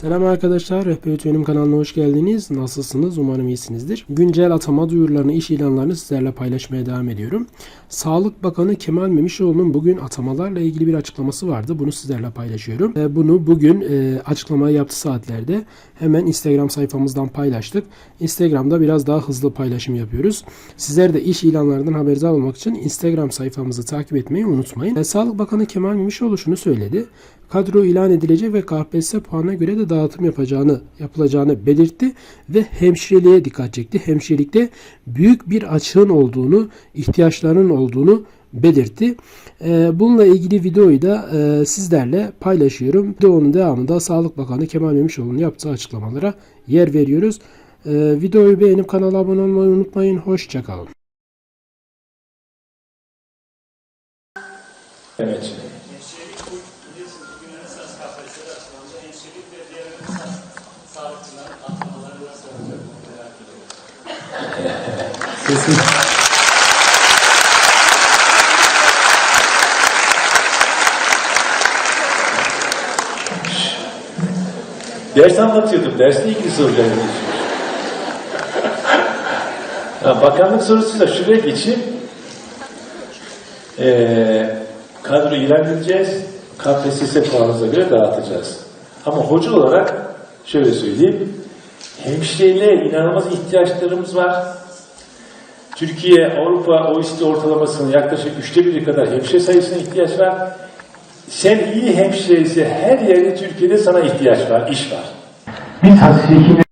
Selam arkadaşlar, Rehber Öğretmenim kanalına hoş geldiniz. Nasılsınız? Umarım iyisinizdir. Güncel atama duyurularını, iş ilanlarını sizlerle paylaşmaya devam ediyorum. Sağlık Bakanı Kemal Memişoğlu'nun bugün atamalarla ilgili bir açıklaması vardı. Bunu sizlerle paylaşıyorum. Bunu bugün e, açıklamayı yaptığı saatlerde hemen Instagram sayfamızdan paylaştık. Instagram'da biraz daha hızlı paylaşım yapıyoruz. Sizler de iş ilanlarından haberdar olmak için Instagram sayfamızı takip etmeyi unutmayın. E, Sağlık Bakanı Kemal Memişoğlu şunu söyledi. Kadro ilan edilecek ve KPSS puanına göre de dağıtım yapacağını yapılacağını belirtti ve hemşireliğe dikkat çekti. Hemşirelikte büyük bir açığın olduğunu, ihtiyaçların olduğunu belirtti. Ee, bununla ilgili videoyu da e, sizlerle paylaşıyorum. Videonun devamında Sağlık Bakanı Kemal Memişoğlu'nun yaptığı açıklamalara yer veriyoruz. Ee, videoyu beğenip kanala abone olmayı unutmayın. Hoşçakalın. Evet. Sesim. Ders anlatıyordum. Dersle ilgili sorular geçiyor. Ha, bakanlık sorusuyla şuraya geçeyim. Ee, kadro ilan edeceğiz. KPSS puanınıza göre dağıtacağız. Ama hoca olarak şöyle söyleyeyim. Hemşireliğe inanılmaz ihtiyaçlarımız var. Türkiye, Avrupa, OECD ortalamasının yaklaşık üçte biri kadar hemşire sayısına ihtiyaç var. Sen iyi hemşire ise her yerde Türkiye'de sana ihtiyaç var, iş var. Biz hekimler